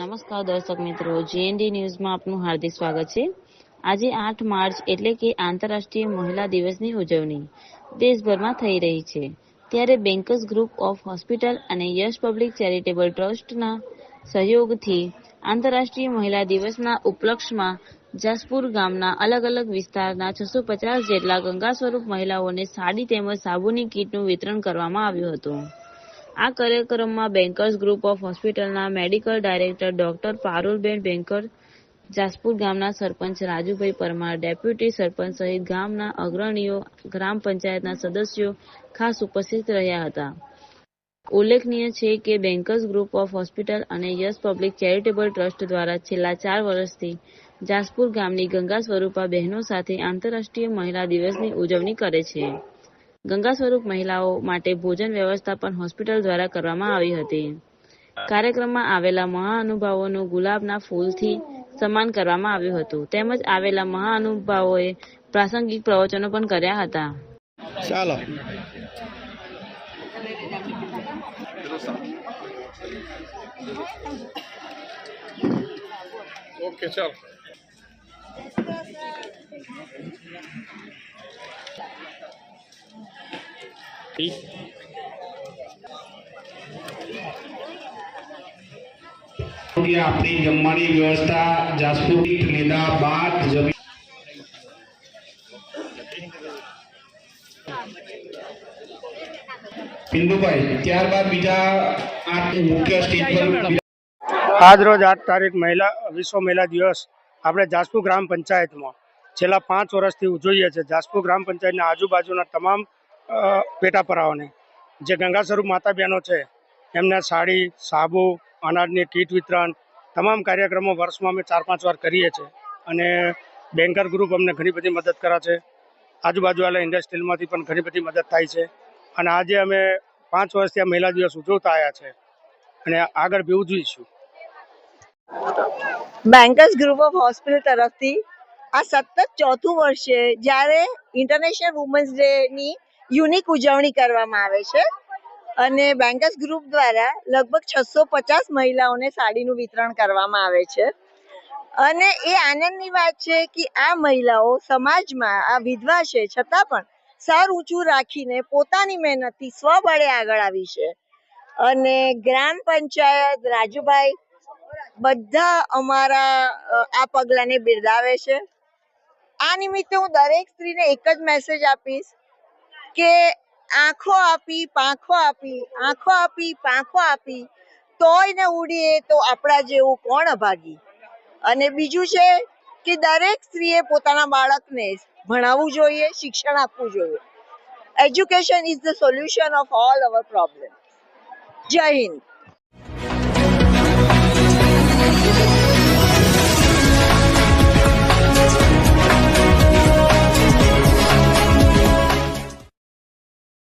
નમસ્કાર દર્શક મિત્રો જીએનડી ન્યૂઝમાં આપનું હાર્દિક સ્વાગત છે. આજે આઠ માર્ચ એટલે કે આંતરરાષ્ટ્રીય મહિલા દિવસની ઉજવણી દેશભરમાં થઈ રહી છે. ત્યારે બેન્કર્સ ગ્રુપ ઓફ હોસ્પિટલ અને યશ પબ્લિક ચેરિટેબલ ટ્રસ્ટના સહયોગથી આંતરરાષ્ટ્રીય મહિલા દિવસના ઉપલક્ષમાં જાસપુર ગામના અલગ અલગ વિસ્તારના છસો પચાસ જેટલા ગંગા સ્વરૂપ મહિલાઓને સાડી તેમજ સાબુની કીટનું વિતરણ કરવામાં આવ્યું હતું. આ કાર્યક્રમમાં બેન્કર્સ ગ્રુપ ઓફ હોસ્પિટલના medical director doctor Parulben Banker Jaspur ગામના સરપંચ રાજુભાઈ પરમાર ડેપ્યુટી સરપંચ સહિત ગામના અગ્રણીઓ, ગ્રામ પંચાયતના સદસ્યો ખાસ ઉપસ્થિત રહ્યા હતા. ઉલ્લેખનીય છે કે બેન્કર્સ ગ્રુપ ઓફ હોસ્પિટલ અને યસ પબ્લિક ચેરિટેબલ ટ્રસ્ટ દ્વારા છેલ્લા ચાર વર્ષથી જાસપુર ગામની ગંગા સ્વરૂપા બહેનો સાથે આંતરરાષ્ટ્રીય મહિલા દિવસની ઉજવણી કરે છે. ગંગા સ્વરૂપ મહિલાઓ માટે ભોજન વ્યવસ્થા પણ હોસ્પિટલ દ્વારા કરવામાં આવી હતી. કાર્યક્રમમાં આવેલા મહાનુભાવોનું ગુલાબના ફૂલથી સન્માન કરવામાં આવ્યું હતું. તેમજ આવેલા મહાનુભાવોએ પ્રાસંગિક પ્રવચનો પણ કર્યા હતા. ચાલો. ઓકે ચાલો. ઠીક આપણી જમવાની વ્યવસ્થા જાસપુર મેદા બાદ જમી પિન્દુભાઈ ત્યારબાદ બીજા આઠ મુખ્ય સ્ટેજ પર આજ રોજ આઠ તારીખ મહિલા વિશ્વ મહિલા દિવસ. આપણે જાસપુર ગ્રામ પંચાયતમાં છેલ્લા પાંચ વર્ષથી ઉજવીએ છીએ. જાસપુર ગ્રામ પંચાયતના આજુબાજુના તમામ પેટાપરાઓને જે ગંગા સ્વરૂપ માતા બહેનો છે, એમને સાડી, સાબુ, અનાજની કીટ વિતરણ, તમામ કાર્યક્રમો વર્ષમાં અમે ચાર પાંચ વાર કરીએ છીએ. અને બેન્કર ગ્રુપ અમને ઘણી બધી મદદ કરે છે. આજુબાજુવાળા ઇન્ડસ્ટ્રીમાંથી પણ ઘણી બધી મદદ થાય છે. અને આજે અમે પાંચ વર્ષથી આ મહિલા દિવસ ઉજવતા આવ્યા છે. અને આગળ બી ઉજવીશું. બેન્કર્સ ગ્રુપ ઓફ હોસ્પિટલ તરફથી આ સતત ચોથું વર્ષ જ્યારે ઇન્ટરનેશનલ વુમન્સ ડે ની યુનિક ઉજવણી કરવામાં આવે છે. અને બેન્કર્સ ગ્રુપ દ્વારા લગભગ છસો પચાસ મહિલાઓને સાડીનું વિતરણ કરવામાં આવે છે. અને એ આનંદની વાત છે કે આ મહિલાઓ સમાજમાં આ વિધવા છે, છતાં પણ સર ઊંચું રાખીને પોતાની મહેનતથી સ્વબળે આગળ આવી છે. અને ગ્રામ પંચાયત રાજુભાઈ બધા અમારા આ પગલાને બિરદાવે છે. આ નિમિત્તે હું દરેક સ્ત્રીને એક જ મેસેજ આપીશ કે આંખો આપી, પાંખો આપી, આંખો આપી, પાંખો આપી, તોય ને ઉડીએ તો આપણા જેવું કોણ અભાગી? અને બીજું છે કે દરેક સ્ત્રીએ પોતાના બાળકને ભણાવવું જોઈએ, શિક્ષણ આપવું જોઈએ. Education is the solution of all our problem Jai Hind.